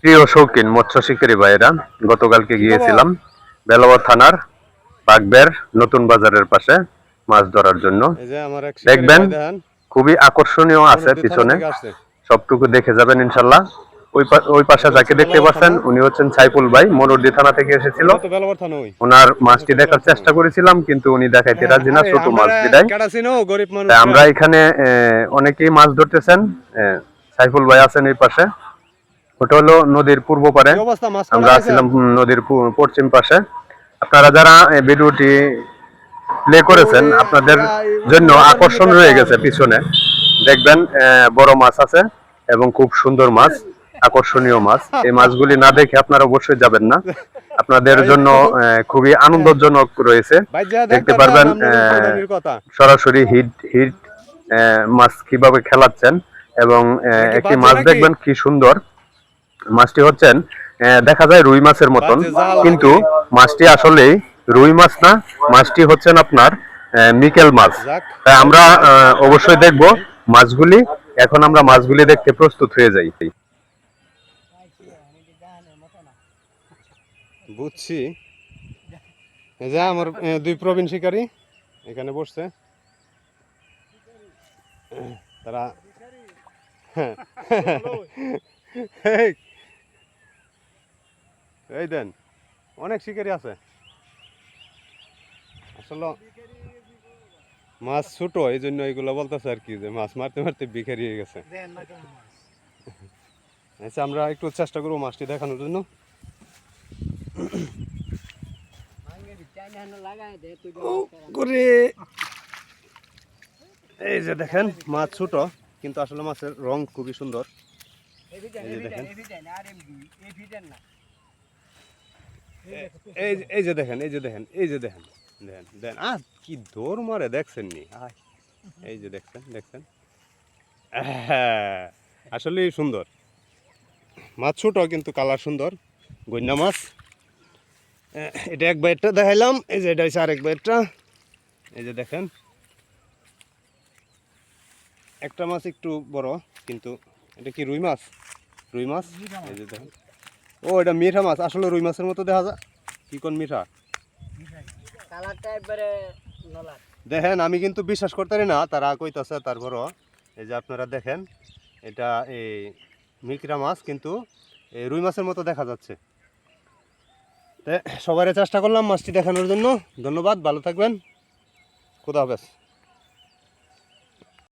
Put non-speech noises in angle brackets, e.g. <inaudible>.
প্রিয় শৌখিন মৎস্য শিকারী ভাইয়েরা গতকালকে গিয়েছিলাম বেলাবর থানার বাগবের নতুন বাজারের পাশে মাছ ধরার জন্য। দেখবেন খুবই আকর্ষণীয় আছে থানা পিছনে সবটুকু দেখে যাবেন ইনশাল্লাহ। ওই ওই পাশে যাকে দেখতে পাচ্ছেন উনি হচ্ছেন সাইফুল ভাই মনোরদি থানা থেকে এসেছিল। ওনার মাছটি দেখার চেষ্টা করেছিলাম কিন্তু উনি দেখাইতে রাজি না ছোট মাছ বিদায়। আমরা এখানে অনেকেই মাছ ধরতেছেন। সাইফুল ভাই আছেন এই পাশে। ওটা হলো নদীর পূর্ব পারে। আমরা উম, নদীর পশ্চিম পাশে। আপনারা যারা এই ভিডিওটি প্লে করেছেন আপনাদের জন্য আকর্ষণ রয়ে গেছে পিছনে। দেখবেন বড় মাছ আছে এবং খুব সুন্দর মাছ আকর্ষণীয় মাছ। এই মাছগুলি না দেখে আপনারা অবশ্যই যাবেন না। আপনাদের জন্য খুবই আনন্দজনক রয়েছে। দেখতে পারবেন, সরাসরি হিট হিট আহ, মাছ কীভাবে খেলাচ্ছেন এবং একটি মাছ দেখবেন কি সুন্দর। মাছটি হচ্ছেন দেখা যায় রুই মাছের মতন। কিন্তু মাছটি আসলে রুই মাছ না মাছটি হচ্ছেন আপনার মিকেল মাছ। তাই আমরা অবশ্যই দেখব মাছগুলি। এখন আমরা মাছগুলি দেখতে প্রস্তুত হয়ে যাই। বুঝছি। এই যে আমার দুই প্রবীণ শিকারী এখানে বসছে। তারা <laughs> এই, এই দেন, অনেক শিকারি আছে। আসলে মাছ ছোট এই জন্য এইগুলো বলতেছে আর কি যে মাছ মারতে মারতে বিখারি হয়ে গেছে। আচ্ছা আমরা একটু চেষ্টা করব মাছটি দেখানোর জন্য। এই যে দেখেন, মাছ ছোট, কিন্তু আসলে মাছের রং খুবই সুন্দর। এই যে দেখেন। এই এই যে দেখেন এই যে দেখেন এই যে দেখেন দেখেন দেখেন। আহ কি দৌড় মারে দেখছেন নি? এই যে দেখছেন দেখছেন। আহ, আসলেই সুন্দর। মাছ ছোট কিন্তু কালার সুন্দর। গন্যা মাছ। এটা এক বাইরটা দেখাইলাম। এই যে এটা হচ্ছে আরেক বাইরটা। এই যে দেখেন। একটা মাছ একটু বড় কিন্তু এটা কি রুই মাছ? রুই মাছ? এই যে দেখেন। ও এটা মিঠা মাছ আসলে রুই মাছের মতো দেখা যায়। কি কোন মিঠা? দেখেন আমি কিন্তু বিশ্বাস করতে না তারা কইতাছে তারপরও। এই যে আপনারা দেখেন এটা এই মিকরা মাছ কিন্তু এই রুই মাছের মতো দেখা যাচ্ছে। সবাই চেষ্টা করলাম মাছটি দেখানোর জন্য। ধন্যবাদ ভালো থাকবেন। খুদা হাফেজ।